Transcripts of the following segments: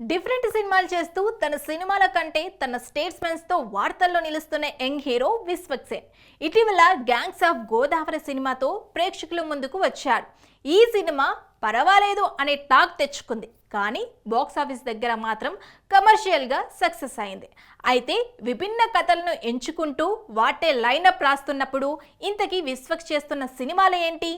Different సినిమాలు చేస్తూ తన సినిమాల కంటే తన స్టేట్స్మెన్స్తో వార్తల్లో నిలుస్తున్న యంగ్ హీరో విశ్వక్సేన్. ఇటీవల గ్యాంగ్స్ ఆఫ్ గోదావరి సినిమాతో ప్రేక్షకుల ముందుకు వచ్చాడు ఈ సినిమా పర్వాలేదు అనే టాక్ తెచ్చుకుంది. కానీ బాక్స్ ఆఫీస్ దగ్గర మాత్రం కమర్షియల్గా సక్సెస్ అయింది. అయితే విభిన్న కథలను ఎంచుకుంటూ వాటే లైనప్ రాస్తున్నప్పుడు ఇంతకీ విశ్వక్ చేస్తున్న సినిమాలు ఏంటి?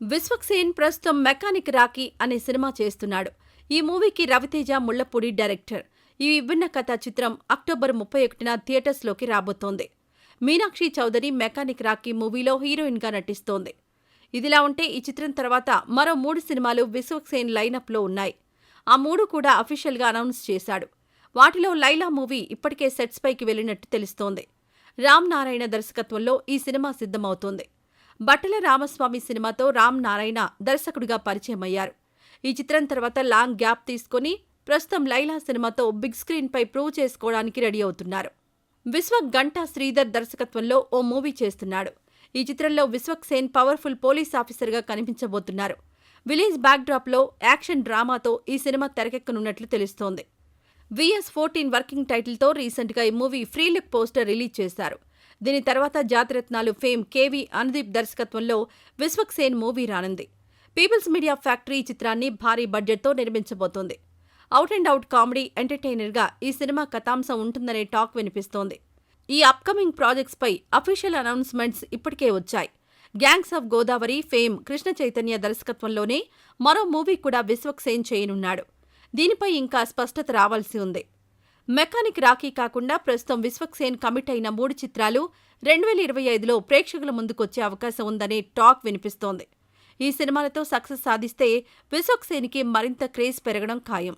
విశ్వక్సేన్ ప్రస్తుతం మెకానిక్ రాకీ అనే సినిమా చేస్తున్నాడు. ఈ మూవీకి రవితేజ ముళ్ళపూడి డైరెక్టర్. ఈ విభిన్న కథా చిత్రం అక్టోబర్ ముప్పై ఒకటిన థియేటర్స్లోకి రాబోతోంది. మీనాక్షి చౌదరి మెకానిక్ రాకీ మూవీలో హీరోయిన్గా నటిస్తోంది. ఇదిలా ఉంటే ఈ చిత్రం తర్వాత మరో మూడు సినిమాలు విశ్వక్సేన్ లైనప్లో ఉన్నాయి. ఆ మూడు కూడా అఫీషియల్గా అనౌన్స్ చేశాడు. వాటిలో లైలా మూవీ ఇప్పటికే సెట్స్ పైకి వెళ్ళినట్టు తెలుస్తోంది. రామ్ నారాయణ దర్శకత్వంలో ఈ సినిమా సిద్ధమవుతోంది. బట్టల రామస్వామి సినిమాతో రామ్ నారాయణ దర్శకుడిగా పరిచయమయ్యారు. ఈ చిత్రం తర్వాత లాంగ్ గ్యాప్ తీసుకుని ప్రస్తుతం లైలా సినిమాతో బిగ్ స్క్రీన్పై ప్రూవ్ చేసుకోవడానికి రెడీ అవుతున్నారు. విశ్వక్ గంటా శ్రీధర్ దర్శకత్వంలో ఓ మూవీ చేస్తున్నాడు. ఈ చిత్రంలో విశ్వక్ సేన్ పవర్ఫుల్ పోలీస్ ఆఫీసర్గా కనిపించబోతున్నారు. విలేజ్ బ్యాక్డ్రాప్లో యాక్షన్ డ్రామాతో ఈ సినిమా తెరకెక్కనున్నట్లు తెలుస్తోంది. విఎస్ ఫోర్టీన్ వర్కింగ్ టైటిల్తో రీసెంట్గా ఈ movie pre look poster release చేశారు. దీని తర్వాత జాతిరత్నాలు ఫేమ్ కేవీ అనుదీప్ దర్శకత్వంలో విశ్వక్ సేన్ మూవీ రానుంది. పీపుల్స్ మీడియా ఫ్యాక్టరీ చిత్రాన్ని భారీ బడ్జెట్తో నిర్మించబోతోంది. అవుట్ అండ్ అవుట్ కామెడీ ఎంటర్టైనర్గా ఈ సినిమా కథాంశం ఉంటుందనే టాక్ వినిపిస్తోంది. ఈ అప్కమింగ్ ప్రాజెక్ట్స్పై అఫీషియల్ అనౌన్స్మెంట్స్ ఇప్పటికే వచ్చాయి. Gangs of Godavari fame Krishna Chaitanya దర్శకత్వంలోనే మరో మూవీ కూడా విశ్వక్ సేన్ చేయనున్నాడు. దీనిపై ఇంకా స్పష్టత రావాల్సి ఉంది. మెకానిక్ రాఖీ కాకుండా ప్రస్తుతం విశ్వక్ సేన్ కమిట్ అయిన మూడు చిత్రాలు రెండు వేల ఇరవై ఐదులో ప్రేక్షకుల ముందుకొచ్చే అవకాశం ఉందనే టాక్ వినిపిస్తోంది. ఈ సినిమాలతో సక్సెస్ సాధిస్తే విశ్వక్ సేన్కి మరింత క్రేజ్ పెరగడం ఖాయం.